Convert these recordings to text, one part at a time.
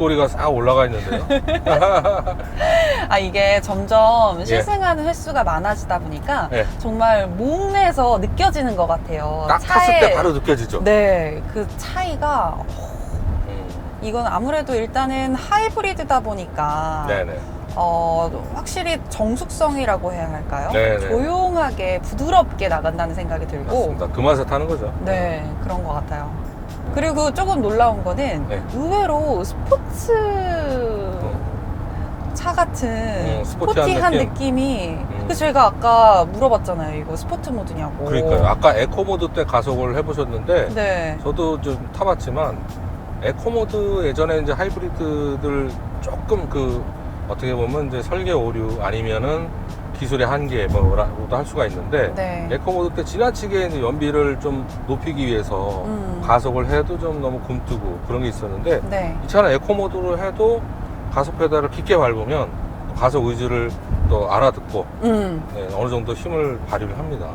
입꼬리가 싹 올라가 있는데요. 아 이게 점점 시승하는 횟수가 많아지다 보니까 예. 정말 몸에서 느껴지는 것 같아요. 딱 탔을 때 바로 느껴지죠. 네, 그 차이가 음, 이건 아무래도 일단은 하이브리드다 보니까 네네. 어, 확실히 정숙성이라고 해야 할까요? 네 네. 조용하게 부드럽게 나간다는 생각이 들고 맞습니다. 그 맛에 타는 거죠. 네, 그런 것 같아요. 그리고 조금 놀라운 거는 네. 의외로 스포츠 차 같은 음, 스포티한 스포티한 느낌? 느낌 이 음. 그 제가 아까 물어봤잖아요. 이거 스포츠 모드냐고. 그러니까요. 아까 에코 모드 때 가속을 해보셨는데 네. 저도 좀 타봤지만 에코 모드 예전에 이제 하이브리드들 조금 그 어떻게 보면 이제 설계 오류 아니면은 기술의 한계 뭐라고도 할 수가 있는데 네. 에코 모드 때 지나치게 이제 연비를 좀 높이기 위해서 음. 가속을 해도 좀 너무 굼뜨고 그런 게 있었는데 네. 이 차는 에코 모드로 해도 가속 페달을 깊게 밟으면 또 가속 의지를 또 알아듣고 음. 네, 어느 정도 힘을 발휘를 합니다.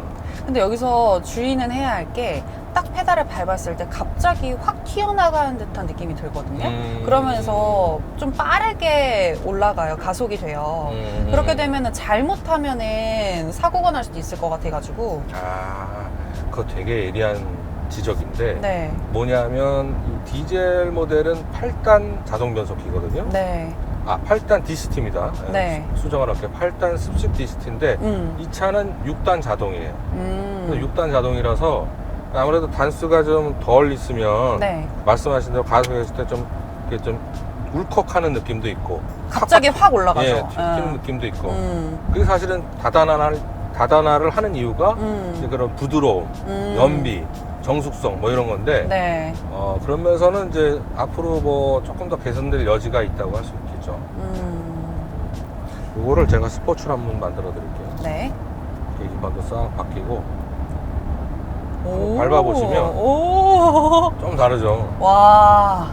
근데 여기서 주의는 해야 할 게 딱 페달을 밟았을 때 갑자기 확 튀어나가는 듯한 느낌이 들거든요. 음. 그러면서 좀 빠르게 올라가요. 가속이 돼요. 음. 그렇게 되면은 잘못하면은 사고가 날 수도 있을 것 같아가지고. 아, 그거 되게 예리한 지적인데 네. 뭐냐면 이 디젤 모델은 8단 자동 변속기거든요. 네. 아, 8단 디스트입니다. 네. 수- 수정을 할게요. 8단 습식 디스트인데 음. 이 차는 6단 자동이에요. 음. 그래서 6단 자동이라서 아무래도 단수가 좀 덜 있으면 네. 말씀하신 대로 가속했을 때좀 이렇게 좀 울컥하는 느낌도 있고 갑자기 확 올라가죠. 예, 튀는 음. 느낌도 있고 음. 그게 사실은 다단화를 다단화를 하는 이유가 음. 그런 부드러움, 음. 연비, 정숙성 뭐 이런 건데 네. 어, 그러면서는 이제 앞으로 뭐 조금 더 개선될 여지가 있다고 할 수 있 겠죠. 음. 이거를 제가 스포츠로 한번 만들어 드릴게요. 네. 계기판도 싹 바뀌고 오. 밟아보시면 오. 좀 다르죠. 와.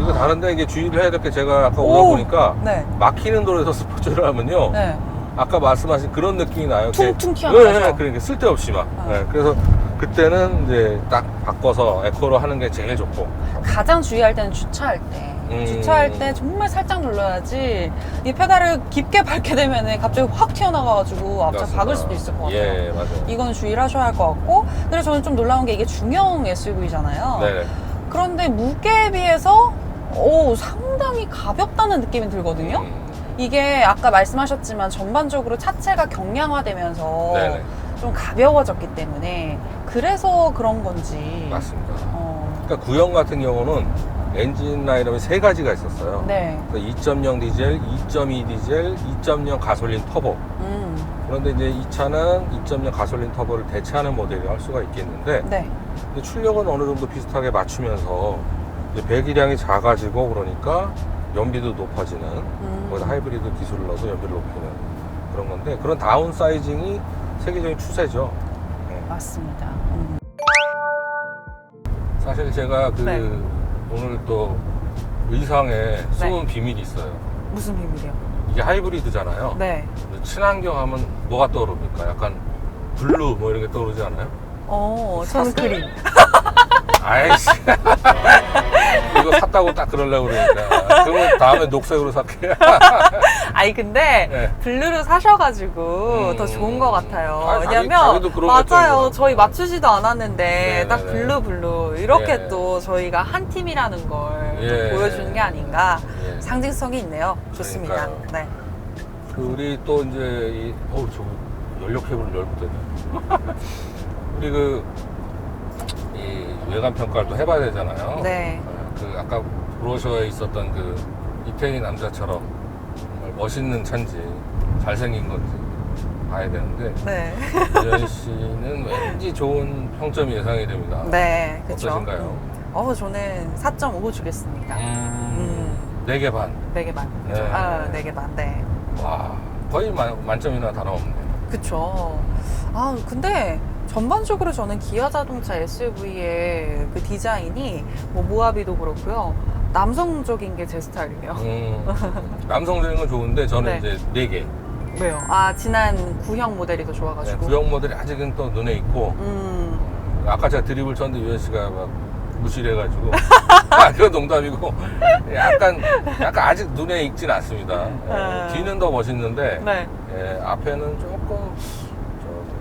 이거 다른데 이게 주의를 해야 될 게 제가 아까 오다 오. 보니까 네. 막히는 도로에서 스포츠를 하면요. 네. 아까 말씀하신 그런 느낌이 나요. 이렇게 퉁퉁 네, 튀어나가죠. 네, 그러니까 쓸데없이 막. 어. 네, 그래서 그때는 이제 딱 바꿔서 에코로 하는 게 제일 좋고. 가장 주의할 때는 주차할 때. 음. 주차할 때 정말 살짝 눌러야지 이 페달을 깊게 밟게 되면 갑자기 확 튀어나가가지고 앞차 맞습니다. 박을 수도 있을 것 같아요. 예, 맞아요. 이건 주의를 하셔야 할 것 같고 그래서 저는 좀 놀라운 게 이게 중형 SUV잖아요. 네. 그런데 무게에 비해서 오, 상당히 가볍다는 느낌이 들거든요. 음, 이게 아까 말씀하셨지만 전반적으로 차체가 경량화되면서 네네. 좀 가벼워졌기 때문에 그래서 그런 건지. 맞습니다. 어, 그러니까 구형 같은 경우는 엔진 라인업이 세 가지가 있었어요. 네. 2.0 디젤, 2.2 디젤, 2.0 가솔린 터보. 음, 그런데 이제 이 차는 2.0 가솔린 터보를 대체하는 모델이 할 수가 있겠는데 네. 근데 출력은 어느 정도 비슷하게 맞추면서 이제 배기량이 작아지고 그러니까 연비도 높아지는 음. 거기다 하이브리드 기술을 넣어서 연비를 높이는 그런 건데 그런 다운 사이징이 세계적인 추세죠. 네. 맞습니다. 음. 사실 제가 그 네. 오늘 또 의상에 숨은 비밀이 있어요. 무슨 비밀이요? 이게 하이브리드잖아요. 네. 근데 친환경 하면 뭐가 떠오릅니까? 약간 블루 뭐 이런 게 떠오르지 않아요? 어, 저는 그린. 아이씨. 이거 샀다고 딱 그러려고 그러니까. 그러면 다음에 녹색으로 살게. 아니 근데 네. 블루로 사셔가지고 음. 더 좋은 것 같아요. 아, 자기- 왜냐면 자기도 그런 거 맞아요. 저희 맞추지도 않았는데 네, 딱 네, 네. 블루 블루 이렇게 네. 또 저희가 한 팀이라는 걸 예. 또 보여주는 게 아닌가 예. 상징성이 있네요. 좋습니다. 그러니까요. 네. 그 우리 또 이제 이 어우 저 케이블을 열고 됐네. 우리 그 이 외관 평가를 또 해봐야 되잖아요. 네. 그 아까 브로셔에 있었던 그 이태리 남자처럼 정말 멋있는 차인지 잘생긴 건지 봐야 되는데 네. 유현 씨는 왠지 좋은 평점이 예상이 됩니다. 네. 그렇죠. 어떠신가요? 어, 저는 4.5 주겠습니다. 음, 4개 반. 네 개 반. 네. 아, 네 개 반. 네. 와, 거의 만, 만점이나 다 나오네. 그쵸. 아, 근데 전반적으로 저는 기아 자동차 SUV의 그 디자인이 뭐 모하비도 그렇고요. 남성적인 게 제 스타일이에요. 음, 남성적인 건 좋은데 저는 네. 이제 4개. 왜요? 아, 지난 구형 모델이 더 네, 좋아가지고. 구형 모델이 아직은 또 눈에 있고 음, 아까 제가 드립을 쳤는데 유현 씨가 막 무실해가지고 아 그건 농담이고 약간 약간 아직 눈에 익진 않습니다. 예, 아. 뒤는 더 멋있는데 네. 예, 앞에는 조금 저,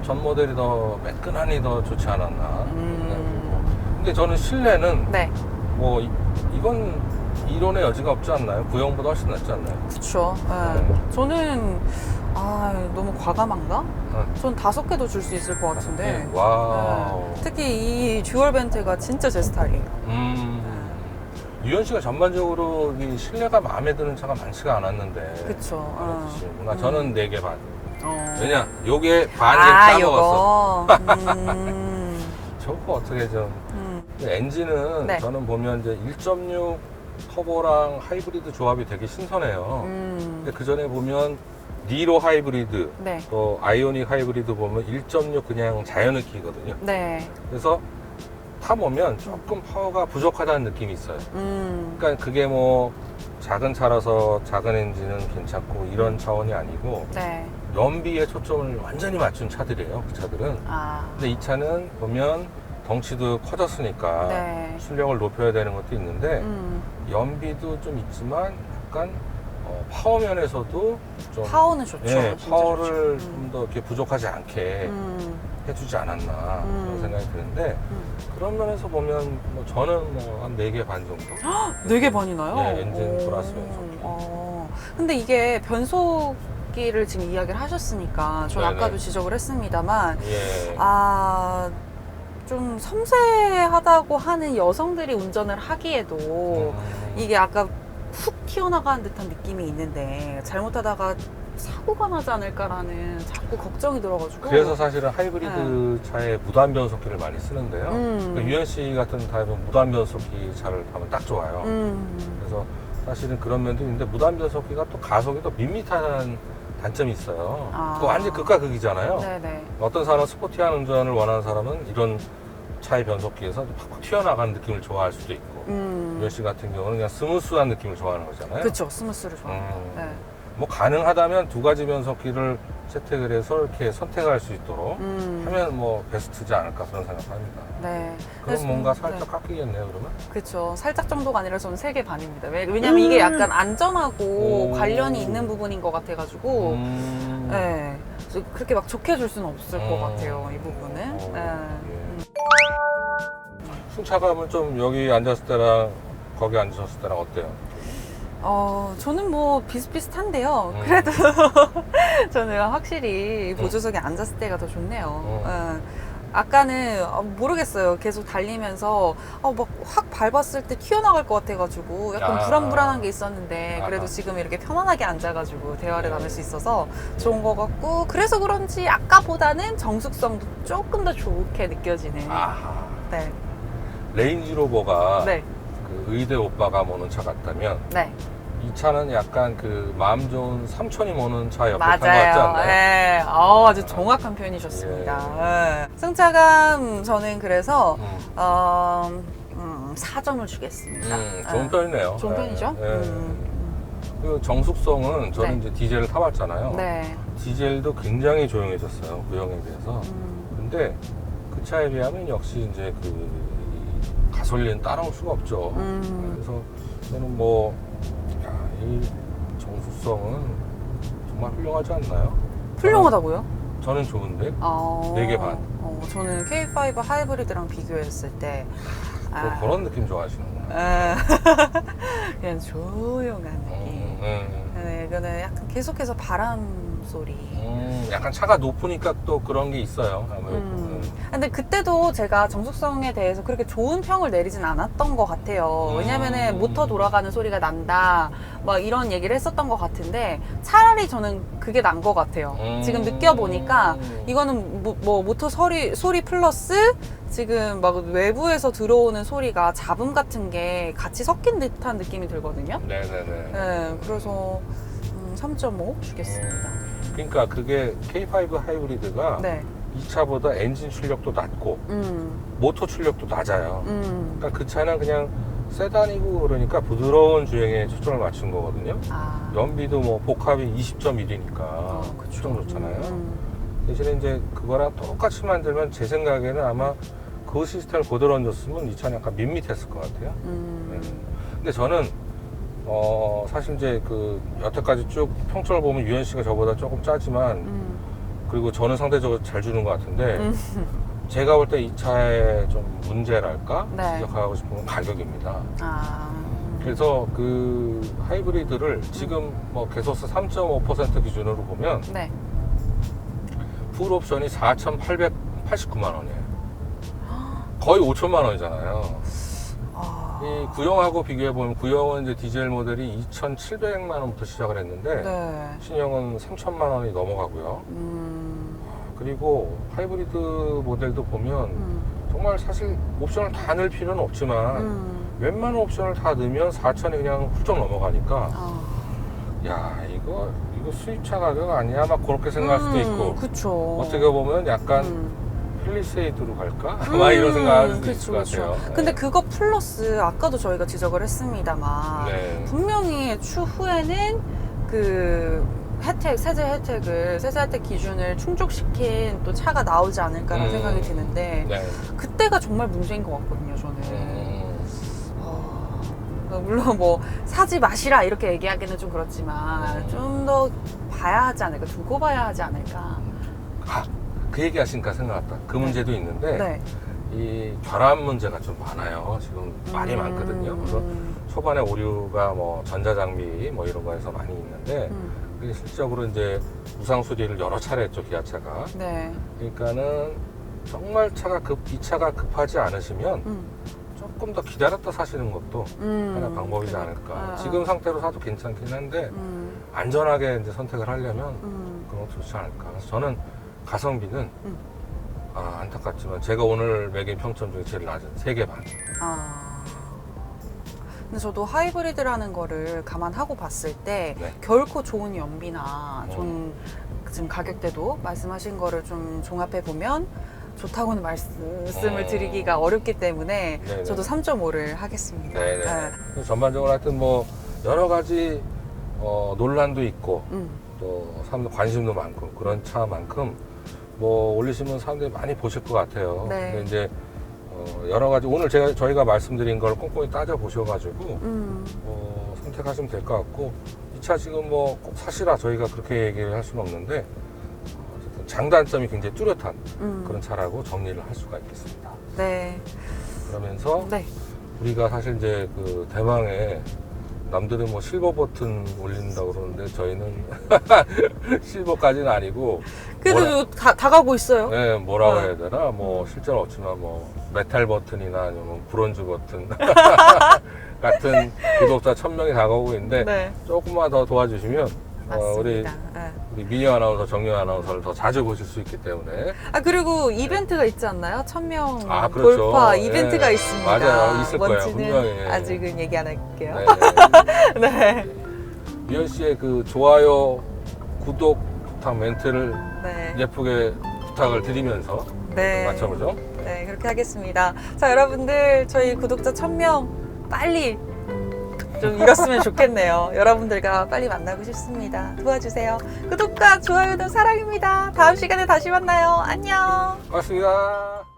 전 모델이 더 매끈하니 더 좋지 않았나. 음. 근데 저는 실내는 네. 뭐 이, 이건 이론의 여지가 없지 않나요? 구형보다 훨씬 낫지 않나요? 그쵸. 예. 네. 저는, 아, 너무 과감한가? 어. 전 다섯 개도 줄 수 있을 것 같은데. 예, 와우. 네. 특히 이 듀얼 벤트가 진짜 제 스타일이에요. 음. 유현 씨가 전반적으로 이 실내가 마음에 드는 차가 많지가 않았는데. 그쵸. 어. 그렇지구나. 음. 저는 네 개 반. 어. 왜냐? 요게 반이 아, 까먹었어. 요거. 음. 저거 어떻게 좀. 음. 엔진은 네. 저는 보면 이제 1.6 터보랑 하이브리드 조합이 되게 신선해요. 음. 근데 그 전에 보면 니로 하이브리드, 네. 또 아이오닉 하이브리드 보면 1.6 그냥 자연흡기거든요. 네. 그래서 타 보면 조금 파워가 부족하다는 느낌이 있어요. 음. 그러니까 그게 뭐 작은 차라서 작은 엔진은 괜찮고 이런 차원이 아니고 네. 연비에 초점을 완전히 맞춘 차들이에요. 그 차들은. 아. 근데 이 차는 보면 덩치도 커졌으니까 네. 출력을 높여야 되는 것도 있는데 음. 연비도 좀 있지만 약간 어, 파워 면에서도 좀 파워는 좋죠. 예, 진짜 파워를 좋죠. 좀 더 이렇게 부족하지 않게 음. 해주지 않았나 음. 그런 생각이 드는데 음. 그런 면에서 보면 뭐 저는 뭐한네개반 정도. 네개 반이나요? 네, 엔진 오. 플러스 변속기. 어. 근데 이게 변속 기를 지금 이야기를 하셨으니까 저 네네. 아까도 지적을 했습니다만 예. 아. 좀 섬세하다고 하는 여성들이 운전을 하기에도 음. 이게 아까 훅 튀어나가는 듯한 느낌이 있는데 잘못하다가 사고가 나지 않을까라는 자꾸 걱정이 들어가지고 그래서 사실은 하이브리드 차에 무단 변속기를 많이 쓰는데요. 음. 그 유현 씨 같은 타입은 무단 변속기 차를 타면 딱 좋아요. 음. 그래서 사실은 그런 면도 있는데 무단 변속기가 또 가속이 더 밋밋한 단점이 있어요. 아. 그거 완전 극과 극이잖아요. 네네. 어떤 사람은 스포티한 운전을 원하는 사람은 이런 차의 변속기에서 팍팍 튀어나가는 느낌을 좋아할 수도 있고 음. 유현 씨 같은 경우는 그냥 스무스한 느낌을 좋아하는 거잖아요. 그렇죠. 스무스를 좋아해요. 음. 네. 뭐 가능하다면 두 가지 변속기를 채택을 해서 이렇게 선택할 수 있도록 음. 하면 뭐 베스트지 않을까 그런 생각합니다. 네. 그럼 뭔가 살짝 네. 깎이겠네요, 그러면? 그렇죠. 살짝 정도가 아니라 저는 세 개 반입니다. 왜- 왜냐면 이게 약간 안전하고 오. 관련이 있는 부분인 것 같아가지고, 음. 네. 그렇게 막 좋게 줄 수는 없을 것 음. 같아요, 이 부분은. 어, 네. 예. 음. 승차감은 좀 여기 앉았을 때랑 거기 앉으셨을 때랑 어때요? 어, 저는 뭐 비슷비슷한데요. 음. 그래도 저는 확실히 보조석에 앉았을 때가 더 좋네요. 음. 예. 아까는 어, 모르겠어요. 계속 달리면서 어, 막확 밟았을 때 튀어나갈 것 같아가지고 약간 아. 불안불안한 게 있었는데 그래도 아하. 지금 이렇게 편안하게 앉아가지고 대화를 네. 나눌 수 있어서 좋은 것 같고 그래서 그런지 아까보다는 정숙성도 조금 더 좋게 느껴지는. 아하. 네. 레인지로버가 네. 그 의대 오빠가 모는 차 같다면 네. 이 차는 약간 그 마음 좋은 삼촌이 모는 차 옆에 탄것 같지 맞아요. 않나요? 예. 어, 아주 정확한 표현이셨습니다. 예. 승차감 저는 그래서 음, 어, 음, 4점을 주겠습니다. 음, 좋은 예. 편이네요. 좋은 예, 편이죠? 예. 음, 그 정숙성은 저는 네. 이제 디젤을 타봤잖아요. 네. 디젤도 굉장히 조용해졌어요. 구형에 비해서. 음, 근데 그 차에 비하면 역시 이제 그이 가솔린 따라올 수가 없죠. 음. 그래서 저는 뭐, 야, 이 정수성은 정말 훌륭하지 않나요? 훌륭하다고요? 저는 좋은데. 어, 네개 반. 어, 저는 K5 하이브리드랑 비교했을 때 아, 그, 런 느낌 좋아하시는구나. 아, 그냥 조용한 느낌. 음, 음, 네, 이거는 약간 계속해서 바람 소리. 음, 약간 차가 높으니까 또 그런 게 있어요. 아무래도. 음. 음. 근데 그때도 제가 정숙성에 대해서 그렇게 좋은 평을 내리진 않았던 것 같아요. 음. 왜냐면은 모터 돌아가는 소리가 난다, 막 이런 얘기를 했었던 것 같은데 차라리 저는 그게 난 것 같아요. 음. 지금 느껴보니까 이거는 뭐, 뭐 모터 소리, 소리 플러스 지금 막 외부에서 들어오는 소리가 잡음 같은 게 같이 섞인 듯한 느낌이 들거든요. 네네네. 네, 그래서 음, 3.5 주겠습니다. 그러니까 그게 K5 하이브리드가 네, 이 차보다 엔진 출력도 낮고 음, 모터 출력도 낮아요. 음, 그러니까 그 차는 그냥 세단이고 그러니까 부드러운 주행에 초점을 맞춘 거거든요. 아, 연비도 뭐 복합이 20.1이니까 어, 그쵸. 엄청 좋잖아요. 음, 대신에 이제 그거랑 똑같이 만들면 제 생각에는 아마 그 시스템을 그대로 얹었으면 이 차는 약간 밋밋했을 것 같아요. 음. 네. 근데 저는 어 사실 이제 그 여태까지 쭉 평점을 보면 유현 씨가 저보다 조금 짜지만 음. 그리고 저는 상대적으로 잘 주는 것 같은데 음. 제가 볼 때 이 차의 좀 문제랄까 네. 지적하고 싶은 건 가격입니다. 아. 음. 그래서 그 하이브리드를 지금 뭐 개소세 3.5% 기준으로 보면 네. 풀 옵션이 4,889만 원이에요. 거의 5천만 원이잖아요. 아. 이 구형하고 비교해 보면 구형은 이제 디젤 모델이 2,700만 원부터 시작을 했는데 네. 신형은 3천만 원이 넘어가고요. 음. 그리고 하이브리드 모델도 보면 음. 정말 사실 옵션을 다 넣을 필요는 없지만 음. 웬만한 옵션을 다 넣으면 4천이 그냥 훌쩍 넘어가니까 아. 야 이거 이거 수입차 가격 아니야 막 그렇게 생각할 수도 있고 음, 그쵸. 어떻게 보면 약간 음. 펠리세이드로 갈까? 막 이런 생각할 그쵸, 있을 것. 같아요. 근데 네. 그거 플러스 아까도 저희가 지적을 했습니다만 네. 분명히 추후에는 그 혜택 세제 혜택을 세제 혜택 기준을 충족시킨 또 차가 나오지 않을까라는 음. 생각이 드는데 네. 그때가 정말 문제인 것 같거든요 저는. 음, 어, 물론 뭐 사지 마시라 이렇게 얘기하기는 좀 그렇지만 음. 좀더 봐야 하지 않을까 두고 봐야 하지 않을까. 아, 그 얘기 하시니까 생각났다. 그 문제도 있는데 네. 이 결함 문제가 좀 많아요. 지금 많이 음, 많거든요. 그래서 음, 초반에 오류가 뭐 전자장비 뭐 이런 거에서 많이 있는데 음, 그게 실적으로 이제 무상 수리를 여러 차례 했죠 기아차가. 네. 그러니까는 정말 차가 급, 이 차가 급하지 않으시면 음, 조금 더 기다렸다 사시는 것도 음, 하나 방법이지 그러니까. 않을까. 아, 아. 지금 상태로 사도 괜찮긴 한데 음, 안전하게 이제 선택을 하려면 음, 그런 것도 좋지 않을까. 그래서 저는 가성비는 음. 아, 안타깝지만 제가 오늘 매긴 평점 중에 제일 낮은 3개 반. 아. 근데 저도 하이브리드라는 거를 감안하고 봤을 때 네. 결코 좋은 연비나 어. 좀 지금 가격대도 말씀하신 거를 좀 종합해 보면 좋다고는 말씀을 어. 드리기가 어렵기 때문에 네네. 저도 3.5를 하겠습니다. 네네. 네. 그래서 전반적으로 하여튼 뭐 여러 가지 어, 논란도 있고 음, 또 사람들 관심도 많고 그런 차만큼 뭐 올리시면 사람들이 많이 보실 것 같아요. 네. 근데 이제 어, 여러 가지 오늘 제가 저희가 말씀드린 걸 꼼꼼히 따져 보셔가지고 음, 어, 선택하시면 될 것 같고 이 차 지금 뭐 꼭 사시라 저희가 그렇게 얘기를 할 수는 없는데 어쨌든 장단점이 굉장히 뚜렷한 음. 그런 차라고 정리를 할 수가 있겠습니다. 네. 그러면서 네. 우리가 사실 이제 그 대망에 남들은 뭐 실버 버튼 올린다고 그러는데 저희는 실버까지는 아니고 그래도 다, 다 가고 있어요. 네, 뭐라고 어. 해야 되나 뭐 실제로 없지만 뭐 메탈 버튼이나 아니면 브론즈 버튼 같은 구독자 천 명이 다가오고 있는데 네. 조금만 더 도와주시면 어, 우리. 네. 우리 미녀 아나운서 정유 아나운서를 더 자주 보실 수 있기 때문에 아 그리고 이벤트가 있지 않나요? 천명 아, 그렇죠. 돌파 이벤트가 네. 있습니다. 맞아요. 있을 거예요. 뭔지는 분명히. 아직은 얘기 안 할게요. 네. 네. 미연 씨의 그 좋아요 구독 부탁 멘트를 네. 예쁘게 부탁을 드리면서 네. 맞춰보죠. 네, 그렇게 하겠습니다. 자, 여러분들 저희 구독자 천명 빨리 좀 이뤘으면 좋겠네요. 여러분들과 빨리 만나고 싶습니다. 도와주세요. 구독과 좋아요도 사랑입니다. 다음 시간에 다시 만나요. 안녕. 고맙습니다.